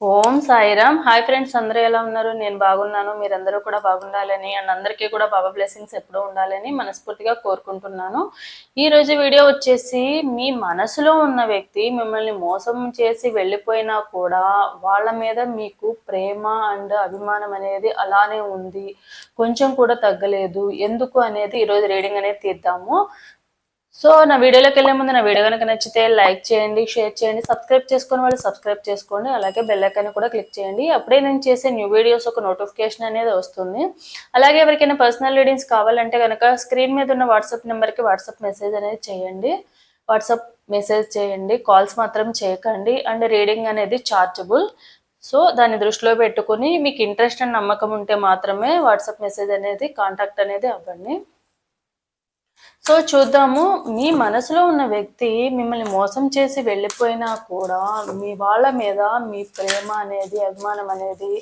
ఓం Sairam. Hi friends అందరూ ఎలా ఉన్నారు? నేను బాగున్నాను మీరందరూ కూడా బాగుండాలని అండ్ అందరికీ కూడా బాబా బ్లెస్సింగ్స్ ఎప్పుడూ ఉండాలని మనస్ఫూర్తిగా కోరుకుంటున్నాను. ఈ రోజు వీడియో వచ్చేసి మీ మనసులో ఉన్న వ్యక్తి మిమ్మల్ని మోసం చేసి వెళ్ళిపోయినా కూడా వాళ్ళ మీద మీకు ప్రేమ అండ్ అభిమానం అనేది అలానే ఉంది. కొంచెం కూడా తగ్గలేదు. ఎందుకు అనేది ఈరోజు రీడింగ్ అనేది తీద్దాము. సో నా వీడియోలోకి వెళ్ళే ముందు నా వీడియో కనుక నచ్చితే లైక్ చేయండి షేర్ చేయండి సబ్స్క్రైబ్ చేసుకుని వాళ్ళు సబ్స్క్రైబ్ చేసుకోండి అలాగే బెల్ ఐకాన్ కూడా క్లిక్ చేయండి. అప్పుడే నేను చేసే న్యూ వీడియోస్ ఒక నోటిఫికేషన్ అనేది వస్తుంది. అలాగే ఎవరికైనా పర్సనల్ రీడింగ్స్ కావాలంటే కనుక స్క్రీన్ మీద ఉన్న వాట్సాప్ నెంబర్కి వాట్సాప్ మెసేజ్ అనేది చేయండి. వాట్సాప్ మెసేజ్ చేయండి కాల్స్ మాత్రం చేయకండి. అండ్ రీడింగ్ అనేది చార్జబుల్. సో దాన్ని దృష్టిలో పెట్టుకుని మీకు ఇంట్రెస్ట్ అండ్ నమ్మకం ఉంటే మాత్రమే వాట్సాప్ మెసేజ్ అనేది కాంటాక్ట్ అనేది అవ్వండి. సో చూద్దాము మీ మనసులో ఉన్న వ్యక్తి మిమ్మల్ని మోసం చేసి వెళ్ళిపోయినా కూడా మీ వాళ్ళ మీద మీ ప్రేమ అనేది అభిమానం అనేది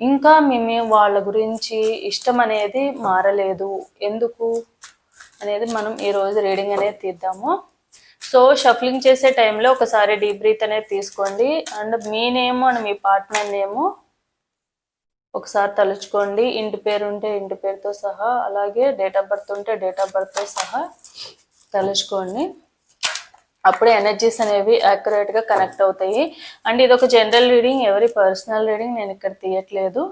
ఇంకా మేము వాళ్ళ గురించి ఇష్టం అనేది మారలేదు. ఎందుకు అనేది మనం ఈరోజు రీడింగ్ అనేది తీద్దాము. సో షఫ్లింగ్ చేసే టైంలో ఒకసారి డీప్ బ్రీత్ అనేది తీసుకోండి. అండ్ మీ నేమ్ అండ్ మీ పార్ట్నర్ నేము ఒకసారి తలుచుకోండి. ఇంటి పేరు ఉంటే ఇంటి పేరుతో సహా అలాగే డేట్ ఆఫ్ బర్త్ ఉంటే డేట్ ఆఫ్ బర్త్తో సహా తలుచుకోండి. అప్పుడే ఎనర్జీస్ అనేవి యాక్యురేట్గా కనెక్ట్ అవుతాయి. అండ్ ఇది ఒక జనరల్ రీడింగ్ ఎవరి పర్సనల్ రీడింగ్ నేను ఇక్కడ తీయట్లేదు.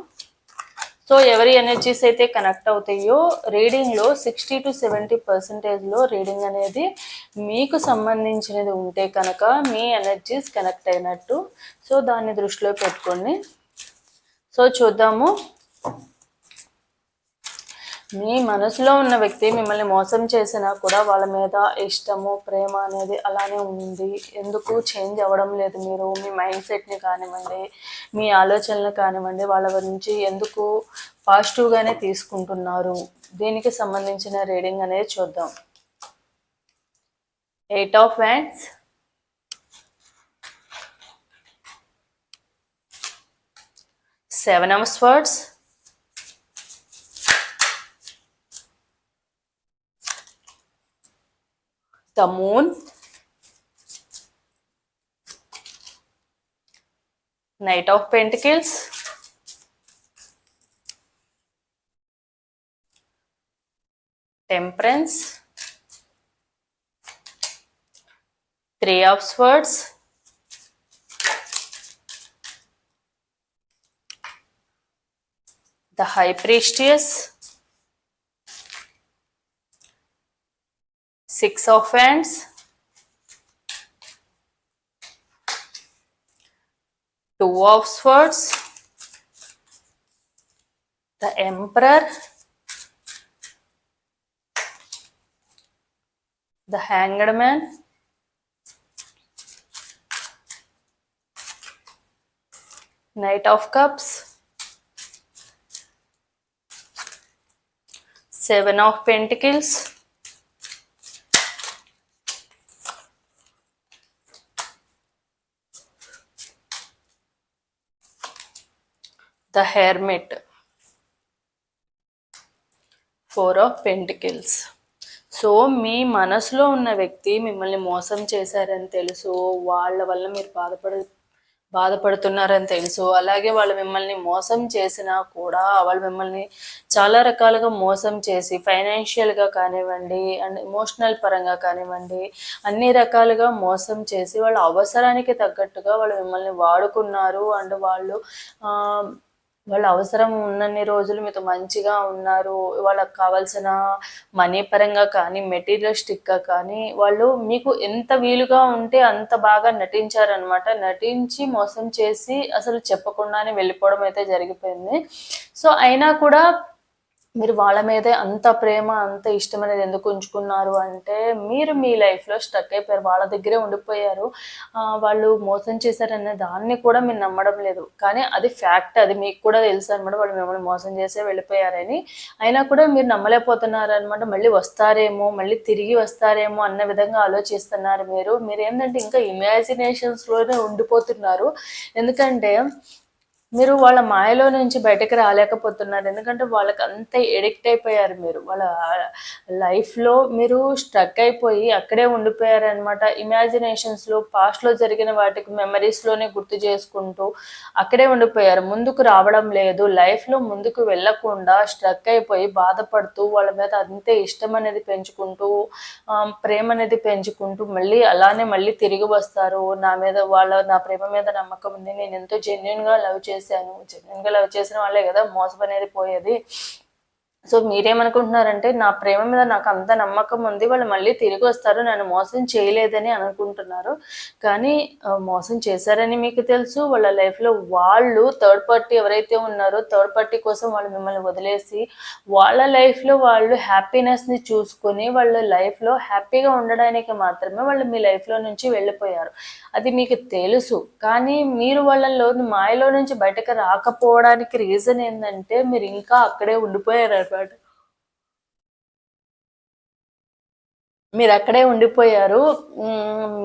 సో ఎవరి ఎనర్జీస్ అయితే కనెక్ట్ అవుతాయో రీడింగ్లో సిక్స్టీ టు సెవెంటీ పర్సెంటేజ్లో రీడింగ్ అనేది మీకు సంబంధించినది ఉంటే కనుక మీ ఎనర్జీస్ కనెక్ట్ అయినట్టు. సో దాన్ని దృష్టిలో పెట్టుకోండి. సో చూద్దాము. మీ మనసులో ఉన్న వ్యక్తి మిమ్మల్ని మోసం చేసినా కూడా వాళ్ళ మీద ఇష్టము ప్రేమ అనేది అలానే ఉంది ఎందుకు చేంజ్ అవ్వడం లేదు మీరు? మీ మైండ్ సెట్ని కానివ్వండి మీ ఆలోచనలు కానివ్వండి వాళ్ళ గురించి ఎందుకు పాజిటివ్గానే తీసుకుంటున్నారు? దీనికి సంబంధించిన రీడింగ్ అనేది చూద్దాం. Eight of wands seven of swords the moon knight of pentacles temperance three of swords the high priestess, six of wands, two of swords, the emperor, the hanged man, knight of cups, seven of pentacles the hermit four of pentacles so మీ మనసులో ఉన్న వ్యక్తి మిమ్మల్ని మోసం చేశారని తెలుసు వాళ్ళ వల్ల మీరు బాధపడ బాధపడుతున్నారని తెలుసు. అలాగే వాళ్ళు మిమ్మల్ని మోసం చేసినా కూడా వాళ్ళు మిమ్మల్ని చాలా రకాలుగా మోసం చేసి ఫైనాన్షియల్గా కానివ్వండి అండ్ ఎమోషనల్ పరంగా కానివ్వండి అన్ని రకాలుగా మోసం చేసి వాళ్ళ అవసరానికి తగ్గట్టుగా వాళ్ళు మిమ్మల్ని వాడుకున్నారు. అండ్ వాళ్ళు వాళ్ళ అవసరం ఉన్నన్ని రోజులు మీతో మంచిగా ఉన్నారు. వాళ్ళకి కావాల్సిన మనీ పరంగా కానీ మెటీరియలిస్టిక్గా కానీ వాళ్ళు మీకు ఎంత వీలుగా ఉంటే అంత బాగా నటించారనమాట నటించి మోసం చేసి అసలు చెప్పకుండానే వెళ్ళిపోవడం అయితే జరిగిపోయింది. సో అయినా కూడా మీరు వాళ్ళ మీదే అంత ప్రేమ అంత ఇష్టం అనేది ఎందుకు ఉంచుకున్నారు అంటే మీరు మీ లైఫ్లో స్టక్ అయిపోయారు వాళ్ళ దగ్గరే ఉండిపోయారు. వాళ్ళు మోసం చేశారనే దాన్ని కూడా మీరు నమ్మడం లేదు. కానీ అది ఫ్యాక్ట్ అది మీకు కూడా తెలుసు అనమాట వాళ్ళు మిమ్మల్ని మోసం చేసే వెళ్ళిపోయారని. అయినా కూడా మీరు నమ్మలేకపోతున్నారు అనమాట మళ్ళీ వస్తారేమో మళ్ళీ తిరిగి వస్తారేమో అన్న విధంగా ఆలోచిస్తున్నారు మీరు. మీరు ఏంటంటే ఇంకా ఇమాజినేషన్స్లోనే ఉండిపోతున్నారు. ఎందుకంటే మీరు వాళ్ళ మాయలో నుంచి బయటకు రాలేకపోతున్నారు. ఎందుకంటే వాళ్ళకి అంత ఎడిక్ట్ అయిపోయారు మీరు. వాళ్ళ లైఫ్లో మీరు స్ట్రక్ అయిపోయి అక్కడే ఉండిపోయారు అనమాట ఇమాజినేషన్స్లో పాస్ట్లో జరిగిన వాటికి మెమరీస్లోనే గుర్తు చేసుకుంటూ అక్కడే ఉండిపోయారు. ముందుకు రావడం లేదు. లైఫ్లో ముందుకు వెళ్ళకుండా స్ట్రక్ అయిపోయి బాధపడుతూ వాళ్ళ మీద అంతే ఇష్టం అనేది పెంచుకుంటూ ప్రేమ అనేది పెంచుకుంటూ మళ్ళీ అలానే మళ్ళీ తిరిగి వస్తారు. నా మీద వాళ్ళ నా ప్రేమ మీద నమ్మకం ఉంది. నేను ఎంతో జెన్యున్గా లవ్ చేసి చేశాను. జెన్యున్గా లవ్ చేసిన వాళ్ళే కదా మోసం అనేది పోయేది. సో మీరేమనుకుంటున్నారంటే నా ప్రేమ మీద నాకు అంత నమ్మకం ఉంది వాళ్ళు మళ్ళీ తిరిగి వస్తారు నన్ను మోసం చేయలేదని అనుకుంటున్నారు. కానీ మోసం చేశారని మీకు తెలుసు వాళ్ళ లైఫ్లో వాళ్ళు థర్డ్ పార్టీ ఎవరైతే ఉన్నారో థర్డ్ పార్టీ కోసం వాళ్ళు మిమ్మల్ని వదిలేసి వాళ్ళ లైఫ్లో వాళ్ళు హ్యాపీనెస్ని చూసుకొని వాళ్ళ లైఫ్లో హ్యాపీగా ఉండడానికి మాత్రమే వాళ్ళు మీ లైఫ్లో నుంచి వెళ్ళిపోయారు. అది మీకు తెలుసు. కానీ మీరు వాళ్ళలో మాయలో నుంచి బయటకు రాకపోవడానికి రీజన్ ఏంటంటే మీరు ఇంకా అక్కడే ఉండిపోయారు అనమాట మీరు అక్కడే ఉండిపోయారు.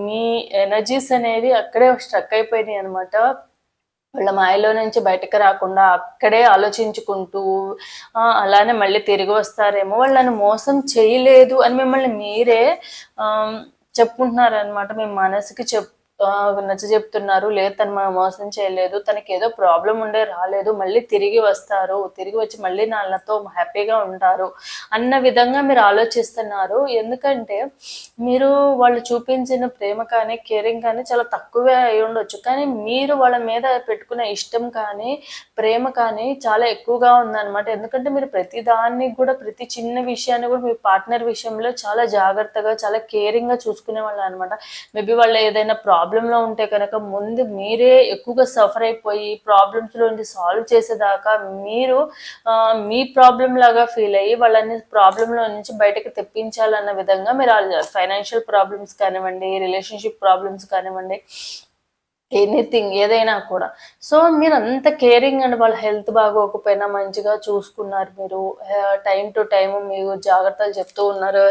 మీ ఎనర్జీస్ అనేవి అక్కడే స్ట్రక్ అయిపోయినాయి అనమాట వాళ్ళ మాయలో నుంచి బయటకు రాకుండా అక్కడే ఆలోచించుకుంటూ అలానే మళ్ళీ తిరిగి వస్తారేమో. వాళ్ళని మోసం చేయలేదు అని మిమ్మల్ని మీరే చెప్పుకుంటున్నారనమాట మీ మనసుకి చెప్పు నచ్చ చెప్తున్నారు లేదు తను మనం మోసం చేయలేదు తనకి ఏదో ప్రాబ్లం ఉండే రాలేదు మళ్ళీ తిరిగి వస్తారు తిరిగి వచ్చి మళ్ళీ నాన్నతో హ్యాపీగా ఉంటారు అన్న విధంగా మీరు ఆలోచిస్తున్నారు. ఎందుకంటే మీరు వాళ్ళు చూపించిన ప్రేమ కానీ కేరింగ్ కానీ చాలా తక్కువే అయి ఉండొచ్చు. కానీ మీరు వాళ్ళ మీద పెట్టుకునే ఇష్టం కానీ ప్రేమ కానీ చాలా ఎక్కువగా ఉందన్నమాట. ఎందుకంటే మీరు ప్రతి దాన్ని కూడా ప్రతి చిన్న విషయాన్ని కూడా మీ పార్ట్నర్ విషయంలో చాలా జాగ్రత్తగా చాలా కేరింగ్గా చూసుకునే వాళ్ళు అనమాట మేబీ వాళ్ళు ఏదైనా ప్రాబ్లం ప్రాబ్లంలో ఉంటే కనుక ముందు మీరే ఎక్కువగా సఫర్ అయిపోయి ప్రాబ్లమ్స్లో ఉండి సాల్వ్ చేసేదాకా మీరు మీ ప్రాబ్లం లాగా ఫీల్ అయ్యి వాళ్ళని ప్రాబ్లంలో నుంచి బయటకు తెప్పించాలన్న విధంగా మీరు ఫైనాన్షియల్ ప్రాబ్లమ్స్ కానివ్వండి రిలేషన్షిప్ ప్రాబ్లమ్స్ కానివ్వండి ఎనీథింగ్ ఏదైనా కూడా. సో మీరు అంత కేరింగ్ అండ్ వాళ్ళ హెల్త్ బాగోకపోయినా మంచిగా చూసుకున్నారు మీరు. టైం టు టైం మీరు జాగ్రత్తలు చెప్తూ ఉన్నారు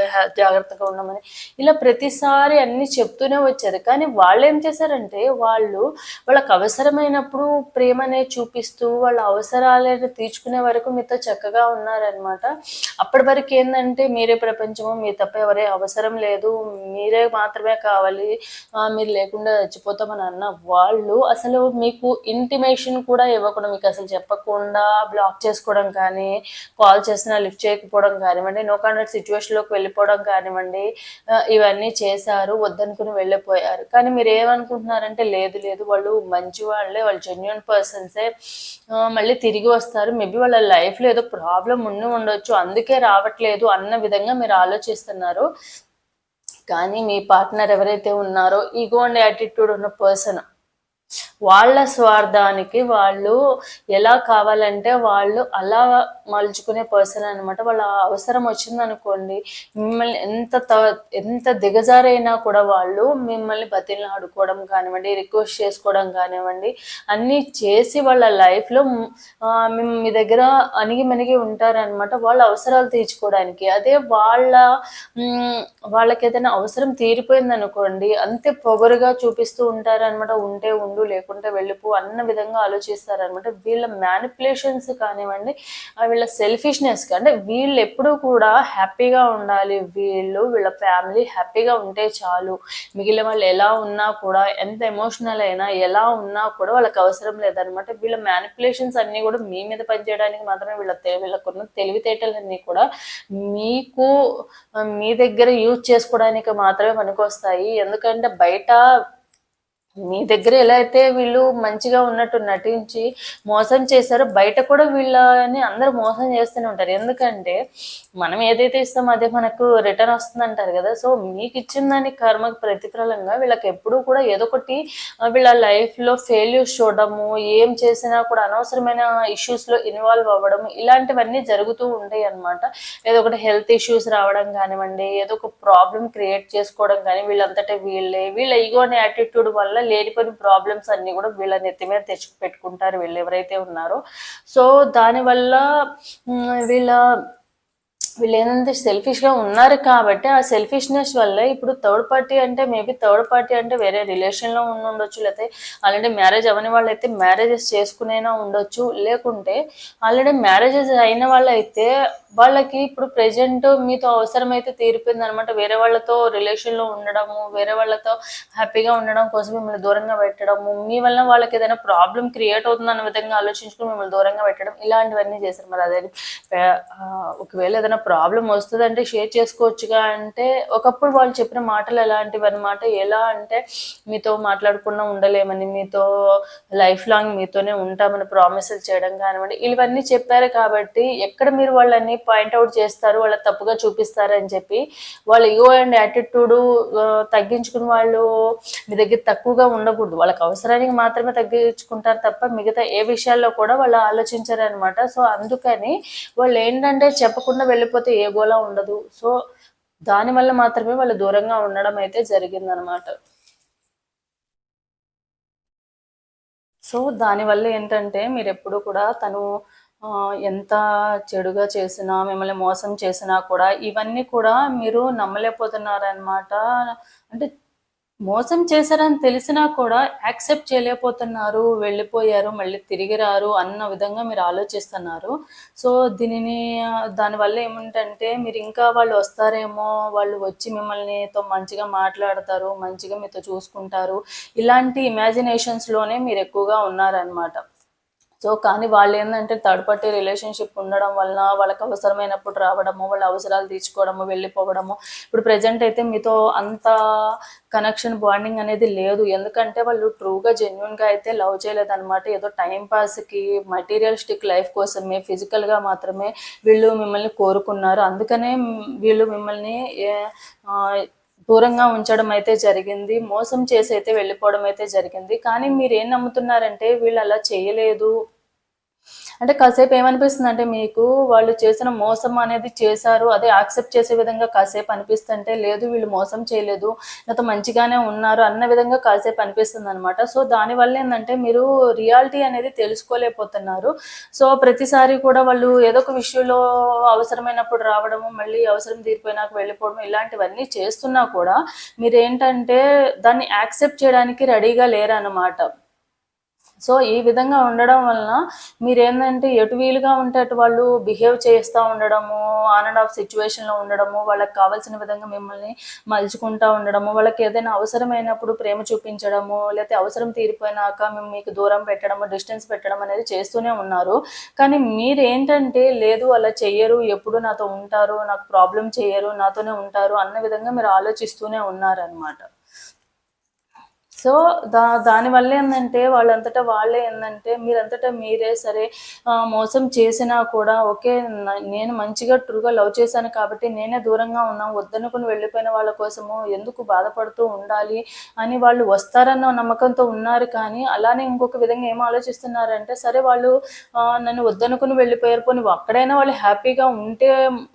జాగ్రత్తగా ఉండమని. ఇలా ప్రతిసారి అన్ని చెప్తూనే వచ్చారు. కానీ వాళ్ళు ఏం చేశారంటే వాళ్ళు వాళ్ళకి అవసరమైనప్పుడు ప్రేమనే చూపిస్తూ వాళ్ళ అవసరాలను తీర్చుకునే వరకు మీతో చక్కగా ఉన్నారనమాట అప్పటి వరకు ఏంటంటే మీరే ప్రపంచము మీ తప్ప ఎవరే అవసరం లేదు. మీరే మాత్రమే కావాలి. మీరు లేకుండా చచ్చిపోతామని అన్న వాళ్ళు అసలు మీకు ఇంటిమేషన్ కూడా ఇవ్వకుండా మీకు అసలు చెప్పకుండా బ్లాక్ చేసుకోవడం కానీ కాల్ చేసినా లిఫ్ట్ చేయకపోవడం కానివ్వండి నో కాంటాక్ట్ సిచ్యువేషన్లోకి వెళ్ళిపోవడం కానివ్వండి ఇవన్నీ చేశారు వద్దనుకుని వెళ్ళిపోయారు. కానీ మీరు ఏమనుకుంటున్నారంటే లేదు లేదు వాళ్ళు మంచి వాళ్ళే వాళ్ళు జెన్యున్ పర్సన్సే మళ్ళీ తిరిగి వస్తారు. మేబీ వాళ్ళ లైఫ్లో ఏదో ప్రాబ్లం ఉండి ఉండొచ్చు అందుకే రావట్లేదు అన్న విధంగా మీరు ఆలోచిస్తున్నారు. కానీ మీ పార్ట్నర్ ఎవరైతే ఉన్నారో ఈగో అండ్ యాటిట్యూడ్ ఉన్న పర్సన్ వాళ్ళ స్వార్థానికి వాళ్ళు ఎలా కావాలంటే వాళ్ళు అలా మలుచుకునే పర్సన్ అనమాట వాళ్ళ అవసరం వచ్చిందనుకోండి మిమ్మల్ని ఎంత ఎంత దిగజారైనా కూడా వాళ్ళు మిమ్మల్ని బతిని ఆడుకోవడం కానివ్వండి రిక్వెస్ట్ చేసుకోవడం కానివ్వండి అన్నీ చేసి వాళ్ళ లైఫ్లో మీ దగ్గర అణిగి మెనిగి ఉంటారనమాట వాళ్ళ అవసరాలు తీర్చుకోవడానికి. అదే వాళ్ళ వాళ్ళకి ఏదైనా అవసరం తీరిపోయింది అనుకోండి అంతే పొగరుగా చూపిస్తూ ఉంటారనమాట ఉంటే ఉండు లేకుంటే వెళ్ళిపో అన్న విధంగా ఆలోచిస్తారనమాట. వీళ్ళ మ్యానిపులేషన్స్ కానివ్వండి వీళ్ళ సెల్ఫిష్నెస్ అంటే వీళ్ళు ఎప్పుడూ కూడా హ్యాపీగా ఉండాలి. వీళ్ళు వీళ్ళ ఫ్యామిలీ హ్యాపీగా ఉంటే చాలు. మిగిలిన వాళ్ళు ఎలా ఉన్నా కూడా ఎంత ఎమోషనల్ అయినా ఎలా ఉన్నా కూడా వాళ్ళకి అవసరం లేదనమాట. వీళ్ళ మ్యానిపులేషన్స్ అన్నీ కూడా మీ మీద పనిచేయడానికి మాత్రమే వీళ్ళ వీళ్ళకున్న తెలివితేటలన్నీ కూడా మీకు మీ దగ్గర యూజ్ చేసుకోవడానికి మాత్రమే పనికొస్తాయి. ఎందుకంటే బయట మీ దగ్గర ఎలా అయితే వీళ్ళు మంచిగా ఉన్నట్టు నటించి మోసం చేశారో బయట కూడా వీళ్ళని అందరూ మోసం చేస్తూనే ఉంటారు. ఎందుకంటే మనం ఏదైతే ఇస్తామో అదే మనకు రిటర్న్ వస్తుంది అంటారు కదా. సో మీకు ఇచ్చిన దాని కర్మకు ప్రతిఫలంగా వీళ్ళకి ఎప్పుడూ కూడా ఏదో ఒకటి వీళ్ళ లైఫ్లో ఫెయిల్యూర్స్ చూడడము ఏం చేసినా కూడా అనవసరమైన ఇష్యూస్లో ఇన్వాల్వ్ అవ్వడం ఇలాంటివన్నీ జరుగుతూ ఉంటాయి అనమాట ఏదో ఒకటి హెల్త్ ఇష్యూస్ రావడం కానివ్వండి ఏదో ఒక ప్రాబ్లం క్రియేట్ చేసుకోవడం కానీ వీళ్ళంతటే వీళ్ళే వీళ్ళ ఈగో అనే యాటిట్యూడ్ వల్ల లేనిపోయిన ప్రాబ్లమ్స్ అన్నీ కూడా వీళ్ళ నెత్తి మీద తెచ్చి పెట్టుకుంటారు వీళ్ళు ఎవరైతే ఉన్నారో. సో దానివల్ల వీళ్ళ వీళ్ళు సెల్ఫిష్గా ఉన్నారు కాబట్టి ఆ సెల్ఫిష్నెస్ వల్ల ఇప్పుడు థర్డ్ పార్టీ అంటే మేబీ థర్డ్ పార్టీ అంటే వేరే రిలేషన్లో ఉండి ఉండొచ్చు లేకపోతే ఆల్రెడీ మ్యారేజ్ అవని వాళ్ళు అయితే మ్యారేజెస్ చేసుకునేనా ఉండొచ్చు. లేకుంటే ఆల్రెడీ మ్యారేజెస్ అయిన వాళ్ళైతే వాళ్ళకి ఇప్పుడు ప్రెజెంట్ మీతో అవసరమైతే తీరిపోయింది అనమాట వేరే వాళ్ళతో రిలేషన్లో ఉండడము వేరే వాళ్ళతో హ్యాపీగా ఉండడం కోసం మిమ్మల్ని దూరంగా పెట్టడము మీ వల్ల వాళ్ళకి ఏదైనా ప్రాబ్లం క్రియేట్ అవుతుంది అన్న విధంగా ఆలోచించుకుని మిమ్మల్ని దూరంగా పెట్టడం ఇలాంటివన్నీ చేశారు. మరి అదే ఒకవేళ ఏదైనా ప్రాబ్లం వస్తుందంటే షేర్ చేసుకోవచ్చుగా అంటే ఒకప్పుడు వాళ్ళు చెప్పిన మాటలు ఎలాంటివి అనమాట ఎలా అంటే మీతో మాట్లాడకుండా ఉండలేమని మీతో లైఫ్ లాంగ్ మీతోనే ఉంటామని ప్రామిసెస్ చేయడం కానివ్వండి ఇవన్నీ చెప్పారు కాబట్టి ఎక్కడ మీరు వాళ్ళని పాయింట్అవుట్ చేస్తారు వాళ్ళ తప్పుగా చూపిస్తారు అని చెప్పి వాళ్ళ ఈగో అండ్ యాటిట్యూడ్ తగ్గించుకుని వాళ్ళు మీ దగ్గర తక్కువగా ఉండకూడదు. వాళ్ళకి అవసరానికి మాత్రమే తగ్గించుకుంటారు తప్ప మిగతా ఏ విషయాల్లో కూడా వాళ్ళు ఆలోచించారు అనమాట సో అందుకని వాళ్ళు ఏంటంటే చెప్పకుండా వెళ్ళి వెళ్ళిపోతే ఏ గోలా ఉండదు. సో దానివల్ల మాత్రమే వాళ్ళు దూరంగా ఉండడం అయితే జరిగిందనమాట సో దానివల్ల ఏంటంటే మీరు ఎప్పుడు కూడా తను ఎంత చెడుగా చేసినా మిమ్మల్ని మోసం చేసినా కూడా ఇవన్నీ కూడా మీరు నమ్మలేకపోతున్నారనమాట అంటే మోసం చేశారని తెలిసినా కూడా యాక్సెప్ట్ చేయలేకపోతున్నారు వెళ్ళిపోయారు మళ్ళీ తిరిగి రారు అన్న విధంగా మీరు ఆలోచిస్తున్నారు. సో దీనిని దానివల్ల ఏముంటంటే మీరు ఇంకా వాళ్ళు వస్తారేమో వాళ్ళు వచ్చి మిమ్మల్నితో మంచిగా మాట్లాడతారు మంచిగా మీతో చూసుకుంటారు. ఇలాంటి ఇమాజినేషన్స్లోనే మీరు ఎక్కువగా ఉన్నారనమాట సో కానీ వాళ్ళు ఏంటంటే థర్డ్ పార్టీ రిలేషన్షిప్ ఉండడం వలన వాళ్ళకి అవసరమైనప్పుడు రావడము వాళ్ళ అవసరాలు తీర్చుకోవడము వెళ్ళిపోవడము. ఇప్పుడు ప్రజెంట్ అయితే మీతో అంత కనెక్షన్ బాండింగ్ అనేది లేదు. ఎందుకంటే వాళ్ళు ట్రూగా జెన్యున్గా అయితే లవ్ చేయలేదన్నమాట. ఏదో టైం పాస్కి మటీరియలిస్టిక్ లైఫ్ కోసమే ఫిజికల్గా మాత్రమే వీళ్ళు మిమ్మల్ని కోరుకున్నారు. అందుకనే వీళ్ళు మిమ్మల్ని దూరంగా ఉంచడం అయితే జరిగింది మోసం చేసి అయితే వెళ్ళిపోవడం అయితే జరిగింది. కానీ మీరు ఏం నమ్ముతున్నారంటే వీళ్ళు అలా చేయలేదు అంటే కాసేపు ఏమనిపిస్తుంది అంటే మీకు వాళ్ళు చేసిన మోసం అనేది చేశారు అదే యాక్సెప్ట్ చేసే విధంగా కాసేపు అనిపిస్తుంటే లేదు వీళ్ళు మోసం చేయలేదు నాతో మంచిగానే ఉన్నారు అన్న విధంగా కాసేపు అనిపిస్తుంది అనమాట సో దానివల్ల ఏంటంటే మీరు రియాలిటీ అనేది తెలుసుకోలేకపోతున్నారు. సో ప్రతిసారి కూడా వాళ్ళు ఏదో ఒక విషయంలో అవసరమైనప్పుడు రావడము మళ్ళీ అవసరం తీరిపోయినాక వెళ్ళిపోవడం ఇలాంటివన్నీ చేస్తున్నా కూడా మీరేంటంటే దాన్ని యాక్సెప్ట్ చేయడానికి రెడీగా లేరన్నమాట. సో ఈ విధంగా ఉండడం వలన మీరు ఏంటంటే ఎటు వీలుగా ఉంటే అటు వాళ్ళు బిహేవ్ చేస్తూ ఉండడము ఆన్ అండ్ ఆఫ్ సిచ్యువేషన్లో ఉండడము వాళ్ళకి కావాల్సిన విధంగా మిమ్మల్ని మలుచుకుంటూ ఉండడము వాళ్ళకి ఏదైనా అవసరమైనప్పుడు ప్రేమ చూపించడము లేకపోతే అవసరం తీరిపోయినాక మేము మీకు దూరం పెట్టడము డిస్టెన్స్ పెట్టడం అనేది చేస్తూనే ఉన్నారు. కానీ మీరు ఏంటంటే లేదు అలా చెయ్యరు ఎప్పుడు నాతో ఉంటారు నాకు ప్రాబ్లం చేయరు నాతోనే ఉంటారు అన్న విధంగా మీరు ఆలోచిస్తూనే ఉన్నారనమాట సో దా దానివల్ల ఏంటంటే వాళ్ళంతటా వాళ్ళే ఏంటంటే మీరంతటా మీరే సరే మోసం చేసినా కూడా ఓకే నేను మంచిగా ట్రూగా లవ్ చేశాను కాబట్టి నేనే దూరంగా ఉన్నాం వద్దనుకుని వెళ్ళిపోయిన వాళ్ళ కోసము ఎందుకు బాధపడుతూ ఉండాలి అని వాళ్ళు వస్తారన్న నమ్మకంతో ఉన్నారు కానీ అలానే ఇంకొక విధంగా ఏం ఆలోచిస్తున్నారంటే సరే వాళ్ళు నన్ను వద్దనుకుని వెళ్ళిపోయారు పోనీ అక్కడైనా వాళ్ళు హ్యాపీగా ఉంటే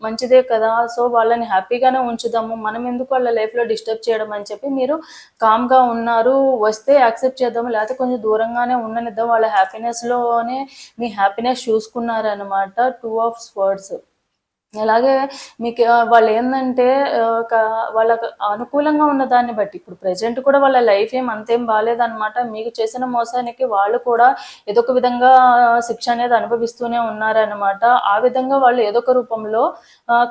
మంచిదే కదా సో వాళ్ళని హ్యాపీగానే ఉంచుదాము మనం ఎందుకు వాళ్ళ లైఫ్లో డిస్టర్బ్ చేయడం అని చెప్పి మీరు కామ్గా ఉన్నారు వస్తే యాక్సెప్ట్ చేద్దాము? లేకపోతే కొంచెం దూరంగానే ఉండనిద్దాం వాళ్ళ హ్యాపీనెస్లోనే మీ హ్యాపీనెస్ చూసుకున్నారనమాట టూ ఆఫ్ స్వర్డ్స్ అలాగే మీకు వాళ్ళు ఏంటంటే ఒక వాళ్ళకు అనుకూలంగా ఉన్న దాన్ని బట్టి ఇప్పుడు ప్రజెంట్ కూడా వాళ్ళ లైఫ్ ఏం అంతేం బాగాలేదనమాట మీకు చేసిన మోసానికి వాళ్ళు కూడా ఏదో ఒక విధంగా శిక్ష అనేది అనుభవిస్తూనే ఉన్నారనమాట ఆ విధంగా వాళ్ళు ఏదో ఒక రూపంలో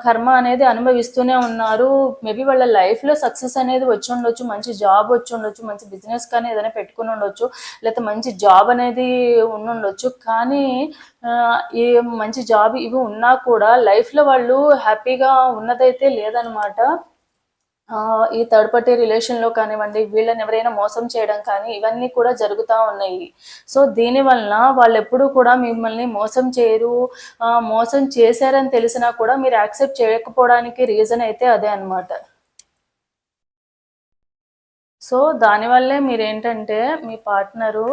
కర్మ అనేది అనుభవిస్తూనే ఉన్నారు. మేబీ వాళ్ళ లైఫ్లో సక్సెస్ అనేది వచ్చి ఉండొచ్చు మంచి జాబ్ వచ్చి ఉండొచ్చు మంచి బిజినెస్ కానీ ఏదైనా పెట్టుకుని ఉండొచ్చు లేకపోతే మంచి జాబ్ అనేది ఉండి ఉండొచ్చు కానీ ఈ మంచి జాబ్ ఇవి ఉన్నా కూడా లైఫ్లో వాళ్ళు వాళ్ళు హ్యాపీగా ఉన్నదైతే లేదనమాట ఆ, ఈ థర్డ్ పార్టీ రిలేషన్లో కానివ్వండి వీళ్ళని ఎవరైనా మోసం చేయడం కానీ ఇవన్నీ కూడా జరుగుతూ ఉన్నాయి. సో దీని వలన వాళ్ళు ఎప్పుడూ కూడా మిమ్మల్ని మోసం చేయరు మోసం చేశారని తెలిసినా కూడా మీరు యాక్సెప్ట్ చేయకపోవడానికి రీజన్ అయితే అదే అన్నమాట. సో దానివల్లే మీరు ఏంటంటే మీ పార్ట్నరు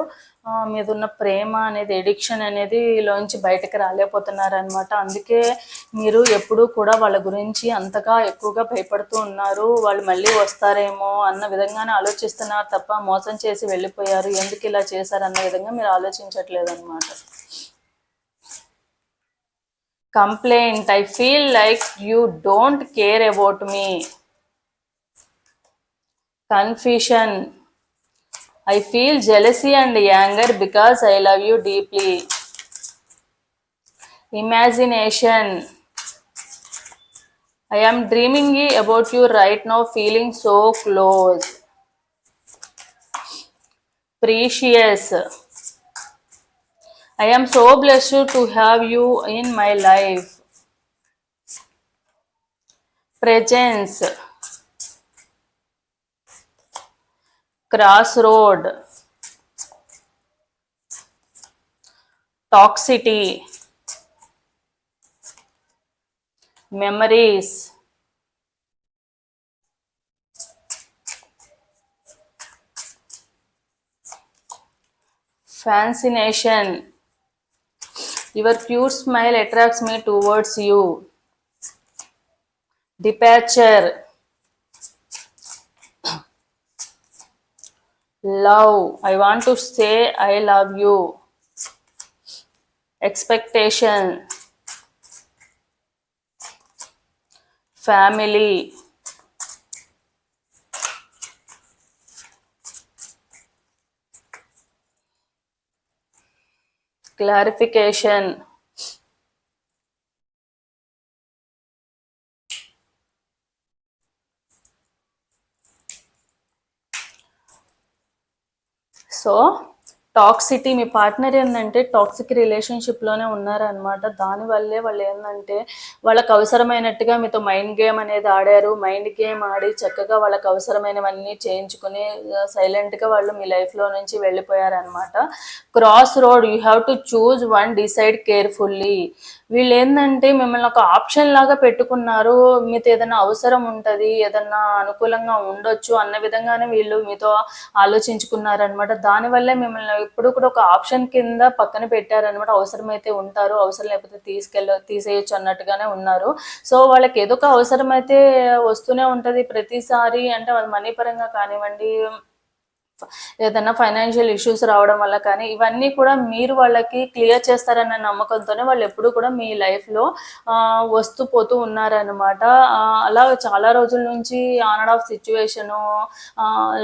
మీద ఉన్న ప్రేమ అనేది ఎడిక్షన్ అనేది లోంచి బయటకు రాలేకపోతున్నారు అనమాట అందుకే మీరు ఎప్పుడూ కూడా వాళ్ళ గురించి అంతగా ఎక్కువగా భయపడుతూ ఉన్నారు. వాళ్ళు మళ్ళీ వస్తారేమో అన్న విధంగానే ఆలోచిస్తున్నారు తప్ప మోసం చేసి వెళ్ళిపోయారు. ఎందుకు ఇలా చేశారన్న విధంగా మీరు ఆలోచించట్లేదు అనమాట I feel like you don't care about me. confusion. I feel jealousy and anger because i love you deeply. Imagination. I am dreaming about you right now feeling so close. Precious. I am so blessed to have you in my life. Presence. Crossroad. Toxicity. Memories. Fascination. Your cute smile attracts me towards you. Departure. Love. I want to say I love you. Expectation. Family. Clarification. So toxicity me partner ఏంటంటే toxic రిలేషన్షిప్లోనే ఉన్నారనమాట దానివల్లే వాళ్ళు ఏంటంటే వాళ్ళకి అవసరమైనట్టుగా మీతో mind game అనేది ఆడారు. మైండ్ గేమ్ ఆడి చక్కగా వాళ్ళకి అవసరమైనవన్నీ చేయించుకుని సైలెంట్గా వాళ్ళు మీ లైఫ్లో నుంచి వెళ్ళిపోయారనమాట cross road you have to choose one decide carefully. వీళ్ళు ఏంటంటే మిమ్మల్ని ఒక ఆప్షన్ లాగా పెట్టుకున్నారు. మీతో ఏదైనా అవసరం ఉంటుంది ఏదన్నా అనుకూలంగా ఉండొచ్చు అన్న విధంగానే వీళ్ళు మీతో ఆలోచించుకున్నారనమాట దానివల్లే మిమ్మల్ని ఎప్పుడు కూడా ఒక ఆప్షన్ కింద పక్కన పెట్టారనమాట అవసరమైతే ఉంటారు అవసరం లేకపోతే తీసుకెళ్ళ తీసేయచ్చు అన్నట్టుగానే ఉన్నారు. సో వాళ్ళకి ఏదో ఒక అవసరం అయితే వస్తూనే ఉంటుంది. ప్రతిసారి అంటే మనీ పరంగా కానివ్వండి ఏదైనా ఫైనాన్షియల్ ఇష్యూస్ రావడం వల్ల కానీ ఇవన్నీ కూడా మీరు వాళ్ళకి క్లియర్ చేస్తారన్న నమ్మకంతోనే వాళ్ళు ఎప్పుడు కూడా మీ లైఫ్లో వస్తూ పోతూ ఉన్నారనమాట అలా చాలా రోజుల నుంచి ఆన్ అండ్ ఆఫ్ సిచ్యువేషను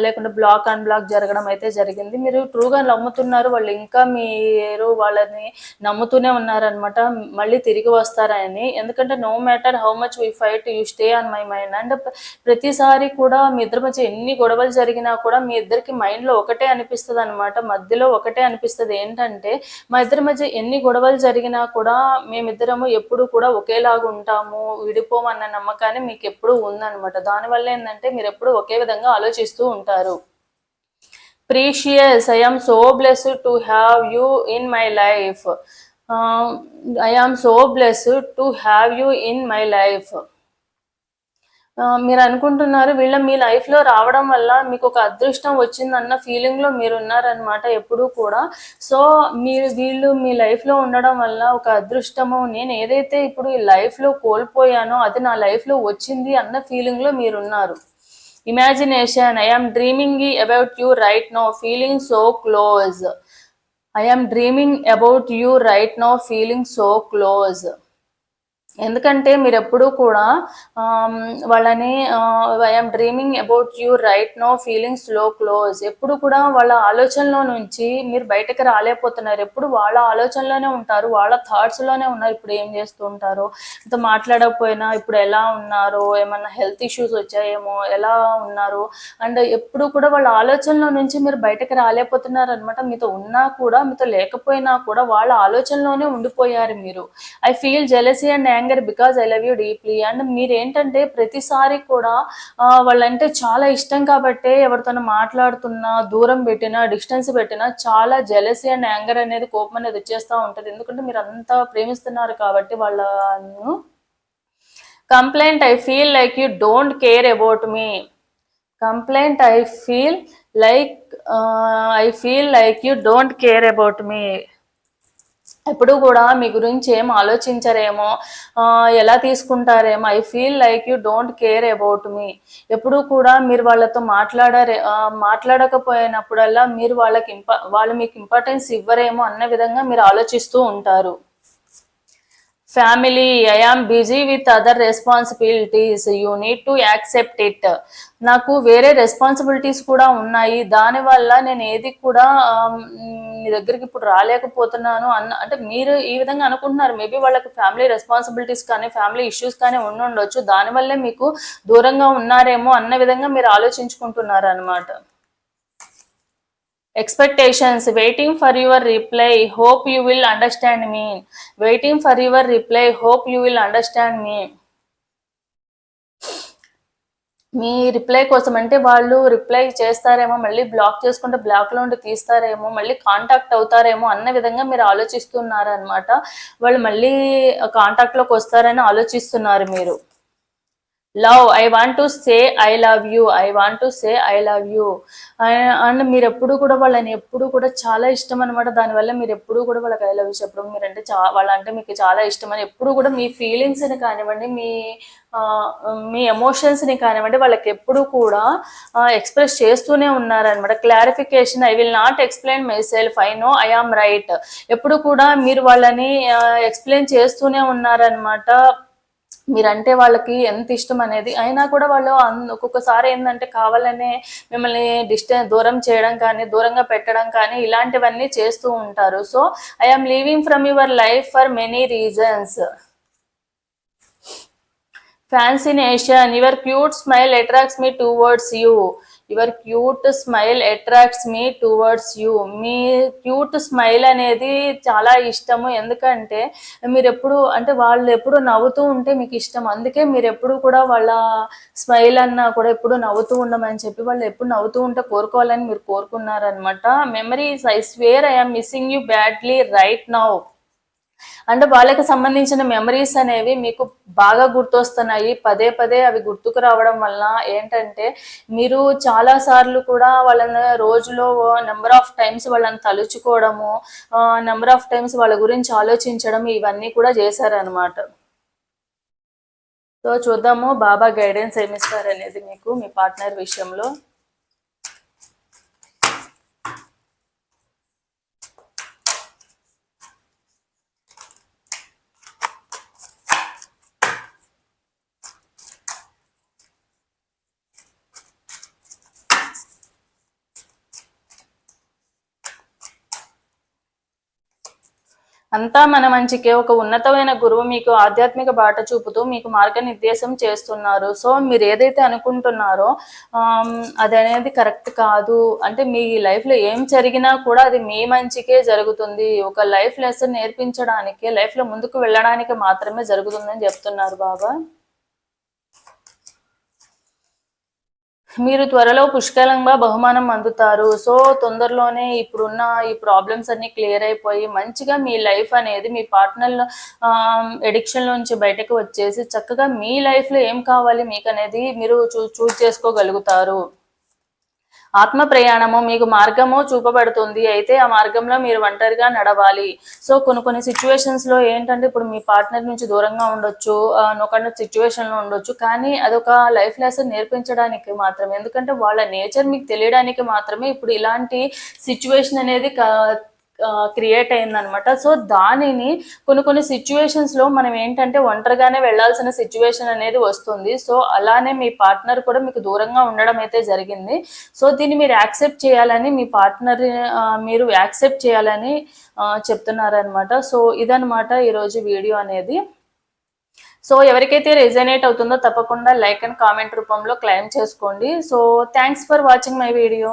లేకుంటే బ్లాక్ అండ్ బ్లాక్ జరగడం అయితే జరిగింది. మీరు ట్రూగా నమ్ముతున్నారు వాళ్ళు ఇంకా మీరు వాళ్ళని నమ్ముతూనే ఉన్నారనమాట మళ్ళీ తిరిగి వస్తారని. ఎందుకంటే no matter how much we fight you stay on my mind and ప్రతిసారి కూడా మీ ఇద్దరి మధ్య ఎన్ని గొడవలు జరిగినా కూడా మీ ఇద్దరికి మైండ్లో ఒకటే అనిపిస్తుంది అనమాట మధ్యలో ఒకటే అనిపిస్తుంది. ఏంటంటే మా ఇద్దరి మధ్య ఎన్ని గొడవలు జరిగినా కూడా మేమిద్దరము ఎప్పుడు కూడా ఒకేలాగా ఉంటాము విడిపోమన్న నమ్మకాన్ని మీకు ఎప్పుడు ఉందన్నమాట. దానివల్ల ఏంటంటే మీరు ఎప్పుడు ఒకే విధంగా ఆలోచిస్తూ ఉంటారు. Precious I am so bless to have you in my life. I am so bless to have you in my life. మీరు అనుకుంటున్నారు వీళ్ళ మీ లైఫ్లో రావడం వల్ల మీకు ఒక అదృష్టం వచ్చిందన్న ఫీలింగ్లో మీరు ఉన్నారనమాట ఎప్పుడూ కూడా. సో మీరు వీళ్ళు మీ లైఫ్లో ఉండడం వల్ల ఒక అదృష్టము నేను ఏదైతే ఇప్పుడు ఈ లైఫ్లో కోల్పోయానో అది నా లైఫ్లో వచ్చింది అన్న ఫీలింగ్లో మీరున్నారు imagination I dreaming about you right no feeling so close I dreaming about you right no feeling so close ఎందుకంటే మీరు ఎప్పుడూ కూడా వాళ్ళని I'm dreaming about you right no ఫీలింగ్స్లో close ఎప్పుడు కూడా వాళ్ళ ఆలోచనలో నుంచి మీరు బయటకు రాలేకపోతున్నారు. ఎప్పుడు వాళ్ళ ఆలోచనలోనే ఉంటారు వాళ్ళ థాట్స్లోనే ఉన్నారు. ఇప్పుడు ఏం చేస్తూ ఉంటారు ఇంత మాట్లాడకపోయినా ఇప్పుడు ఎలా ఉన్నారు ఏమన్నా హెల్త్ ఇష్యూస్ వచ్చాయేమో ఎలా ఉన్నారు అండ్ ఎప్పుడు కూడా వాళ్ళ ఆలోచనలో నుంచి మీరు బయటకు రాలేకపోతున్నారు అనమాట మీతో ఉన్నా కూడా మీతో లేకపోయినా కూడా వాళ్ళ ఆలోచనలోనే ఉండిపోయారు మీరు. I feel jealousy and anger because I love you deeply. And మీరు ఏంటంటే ప్రతిసారి కూడా వాళ్ళంటే చాలా ఇష్టం కాబట్టి ఎవరితోనో మాట్లాడుతున్నా దూరం పెట్టినా డిస్టెన్స్ పెట్టినా చాలా జెలసీ అండ్ యాంగర్ అనేది కోపం అనేది వచ్చేస్తూ ఉంటుంది. ఎందుకంటే మీరు అంతా ప్రేమిస్తున్నారు కాబట్టి వాళ్ళను complaint I feel like you don't care about me complaint I feel like I feel like you don't care about me ఎప్పుడు కూడా మీ గురించి ఏం ఆలోచించరేమో ఎలా తీసుకుంటారేమో I feel like you don't care about me ఎప్పుడు కూడా మీరు వాళ్ళతో మాట్లాడరే మాట్లాడకపోయినప్పుడల్లా మీరు వాళ్ళకి ఇంప వాళ్ళు మీకు ఇంపార్టెన్స్ ఇవ్వరేమో అన్న విధంగా మీరు ఆలోచిస్తూ ఉంటారు. Family I busy with other responsibilities you need to accept it నాకు వేరే రెస్పాన్సిబిలిటీస్ కూడా ఉన్నాయి. దానివల్ల నేను ఏది కూడా మీ దగ్గరికి ఇప్పుడు రాలేకపోతున్నాను అన్న అంటే మీరు ఈ విధంగా అనుకుంటున్నారు. మేబీ వాళ్ళకి ఫ్యామిలీ రెస్పాన్సిబిలిటీస్ కానీ ఫ్యామిలీ ఇష్యూస్ కానీ ఉండి ఉండొచ్చు. దానివల్లే మీకు దూరంగా ఉన్నారేమో అన్న విధంగా మీరు ఆలోచించుకుంటున్నారు అనమాట expectations waiting for your reply hope you will understand me waiting for your reply hope you will understand me me reply కోసం అంటే వాళ్ళు రిప్లై చేస్తారేమో మళ్ళీ బ్లాక్ చేసుకుంటే బ్లాక్లో ఉండి తీస్తారేమో మళ్ళీ కాంటాక్ట్ అవుతారేమో అన్న విధంగా మీరు ఆలోచిస్తున్నారు అనమాట వాళ్ళు మళ్ళీ కాంటాక్ట్లోకి వస్తారని ఆలోచిస్తున్నారు మీరు. Love I want to say I love you I want to say I love you and మీరు ఎప్పుడు కూడా వాళ్ళని ఎప్పుడు కూడా చాలా ఇష్టం అనమాట దానివల్ల మీరు ఎప్పుడు కూడా వాళ్ళకి ఐ లవ్ యూ చెప్పడం మీరంటే చా వాళ్ళంటే మీకు చాలా ఇష్టం అని ఎప్పుడు కూడా మీ ఫీలింగ్స్ని కానివ్వండి మీ మీ ఎమోషన్స్ని కానివ్వండి వాళ్ళకి ఎప్పుడు కూడా ఎక్స్ప్రెస్ చేస్తూనే ఉన్నారనమాట clarification I will not explain myself I know I am right ఎప్పుడు కూడా మీరు వాళ్ళని ఎక్స్ప్లెయిన్ చేస్తూనే ఉన్నారనమాట మీరంటే వాళ్ళకి ఎంత ఇష్టం అనేది అయినా కూడా వాళ్ళు ఒక్కొక్కసారి ఏంటంటే కావాలనే మిమ్మల్ని డిస్టెన్స్ దూరం చేయడం కానీ దూరంగా పెట్టడం కానీ ఇలాంటివన్నీ చేస్తూ ఉంటారు. So I am leaving from your life for many reasons fascination your cute smile attracts me towards you your cute smile attracts me towards you me cute smile అనేది చాలా ఇష్టము. ఎందుకంటే మీరు ఎప్పుడు అంటే వాళ్ళు ఎప్పుడు నవ్వుతూ ఉంటే మీకు ఇష్టం. అందుకే మీరు ఎప్పుడు కూడా వాళ్ళ స్మైల్ అన్నా కూడా ఎప్పుడు నవ్వుతూ ఉండమని చెప్పి వాళ్ళు ఎప్పుడు నవ్వుతూ ఉంటే కోరుకోవాలని మీరు కోరుకున్నారనమాట memories I swear I'm missing you badly right now అంటే వాళ్ళకి సంబంధించిన మెమరీస్ అనేవి మీకు బాగా గుర్తొస్తున్నాయి. పదే పదే అవి గుర్తుకు రావడం వల్ల ఏంటంటే మీరు చాలా సార్లు కూడా వాళ్ళని రోజులో నెంబర్ ఆఫ్ టైమ్స్ వాళ్ళని తలుచుకోవడము నెంబర్ ఆఫ్ టైమ్స్ వాళ్ళ గురించి ఆలోచించడం ఇవన్నీ కూడా చేశారనమాట సో చూద్దాము బాబా గైడెన్స్ ఏమిస్తారు అనేది మీకు మీ పార్ట్నర్ విషయంలో. అంతా మన మంచికే. ఒక ఉన్నతమైన గురువు మీకు ఆధ్యాత్మిక బాట చూపుతూ మీకు మార్గనిర్దేశం చేస్తున్నారు. సో మీరు ఏదైతే అనుకుంటున్నారో అది అనేది కరెక్ట్ కాదు. అంటే మీ లైఫ్లో ఏం జరిగినా కూడా అది మీ మంచికే జరుగుతుంది. ఒక లైఫ్ లెసన్ నేర్పించడానికి లైఫ్లో ముందుకు వెళ్ళడానికి మాత్రమే జరుగుతుందని చెప్తున్నారు బాబా. మీరు త్వరలో పుష్కలంగా బహుమానం అందుతారు. సో తొందరలోనే ఇప్పుడున్న ఈ ప్రాబ్లమ్స్ అన్ని క్లియర్ అయిపోయి మంచిగా మీ లైఫ్ అనేది మీ పార్ట్నర్ ఎడిక్షన్ నుంచి బయటకు వచ్చేసి చక్కగా మీ లైఫ్లో ఏం కావాలి మీకు అనేది మీరు చూ చూజ్ చేసుకోగలుగుతారు. ఆత్మ ప్రయాణము మీకు మార్గము చూపబడుతుంది. అయితే ఆ మార్గంలో మీరు ఒంటరిగా నడవాలి. సో కొన్ని కొన్ని సిచ్యువేషన్స్లో ఏంటంటే ఇప్పుడు మీ పార్ట్నర్ నుంచి దూరంగా ఉండొచ్చు నొకండ సిచ్యువేషన్లో ఉండొచ్చు కానీ అదొక లైఫ్ లెసన్ నేర్పించడానికి మాత్రమే. ఎందుకంటే వాళ్ళ నేచర్ మీకు తెలియడానికి మాత్రమే ఇప్పుడు ఇలాంటి సిచ్యువేషన్ అనేది క్రియేట్ అయిందనమాట సో దానిని కొన్ని కొన్ని సిచ్యువేషన్స్లో మనం ఏంటంటే ఒంటరిగానే వెళ్ళాల్సిన సిచ్యువేషన్ అనేది వస్తుంది. సో అలానే మీ పార్ట్నర్ కూడా మీకు దూరంగా ఉండడం అయితే జరిగింది. సో దీన్ని మీరు యాక్సెప్ట్ చేయాలని మీ పార్ట్నర్ మీరు యాక్సెప్ట్ చేయాలని చెప్తున్నారనమాట సో ఇదనమాట ఈరోజు వీడియో అనేది. సో ఎవరికైతే రెజనేట్ అవుతుందో తప్పకుండా లైక్ అండ్ కామెంట్ రూపంలో క్లైమ్ చేసుకోండి. So thanks for watching my video